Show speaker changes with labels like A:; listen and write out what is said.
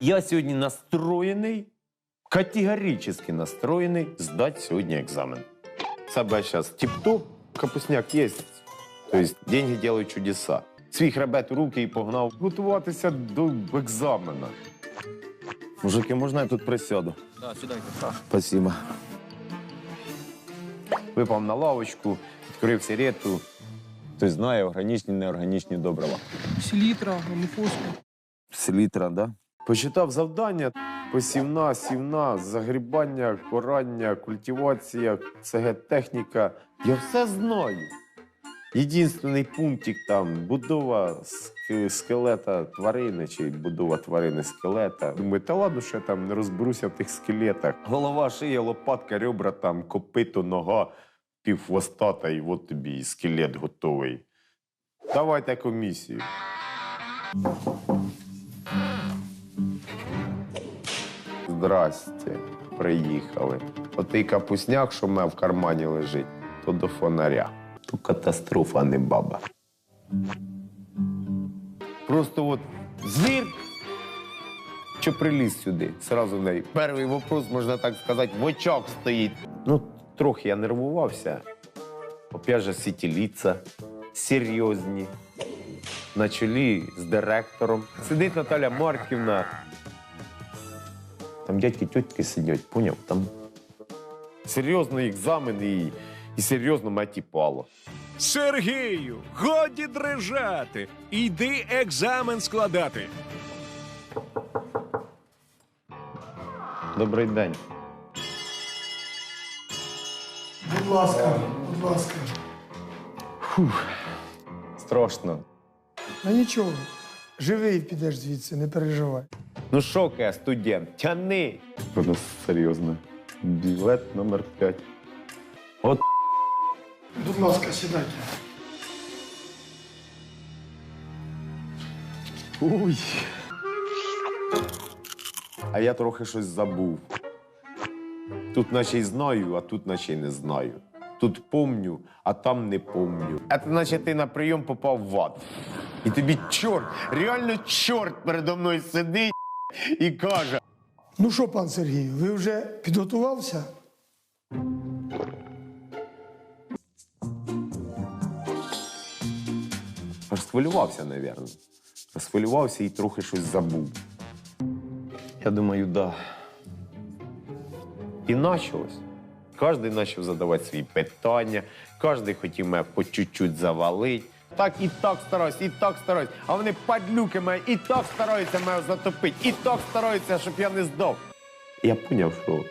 A: Я сьогодні настроєний, категорично настроєний здати сьогодні екзамен. Себе зараз тіп-топ, капусняк є. Тобто деньги роблять чудеса. Свій хребет у руки і погнав готуватися до екзамена. Мужики, можна я тут присяду?
B: Да, сідайте.
A: Спасибо. Випав на лавочку, відкрив сигарету. Хтось знає органічні, неорганічні добрива.
B: Селітра, аміфоску.
A: Селітра, да? Почитав завдання. Посівна, сівна, загрібання, корання, культивація, ЦГ-техніка. Я все знаю. Єдинственний пунктик там будова скелета тварини чи будова тварини скелета. Думаю, та ладно, що я там не розберуся в тих скелетах. Голова, шия, лопатка, ребра, там, копито, нога, півхвостата, і от тобі і скелет готовий. Давайте комісію. Здрасте, приїхали. Отий капусняк, що в мене в кармані лежить, то до фонаря. То катастрофа, не баба. Просто от звір, що приліз сюди, сразу в неї. Перший вопрос, можна так сказати, в очах стоїть. Ну, трохи я нервувався. Опять же, сітіліца, серйозні. На чолі з директором. Сидить Наталя Марківна, там дядьки, тітки сидять, поняв? Там серйозний екзамен і, і серйозно меті пало.
C: Сергію, годі дрижати. Іди екзамен складати.
A: Добрий день.
D: Будь ласка, будь ласка.
A: Страшно.
D: А нічого. Живий підеш звідси, не переживай.
A: Ну що, ке, студент, тяни. Воно серйозно. Білет номер 5. От
D: Будь ласка, сідайте.
A: Уй. А я трохи щось забув. Тут наче й знаю, а тут наче й не знаю. Тут помню, а там не помню. А це наче ти на прийом попав в ад. І тобі чорт, реально чорт передо мною сидить і каже:
D: Ну що, пан Сергію, ви вже підготувався?
A: розхвилювався, напевно. Розхвилювався і трохи щось забув. Я думаю, да. І почалось. Кожен почав задавати свої питання, кожен хотів мене по чуть-чуть завалити. Так і так стараюсь, і так стараюсь. А вони падлюки мають, і так стараються мене затопити, і так стараються, щоб я не здав. Я поняв, що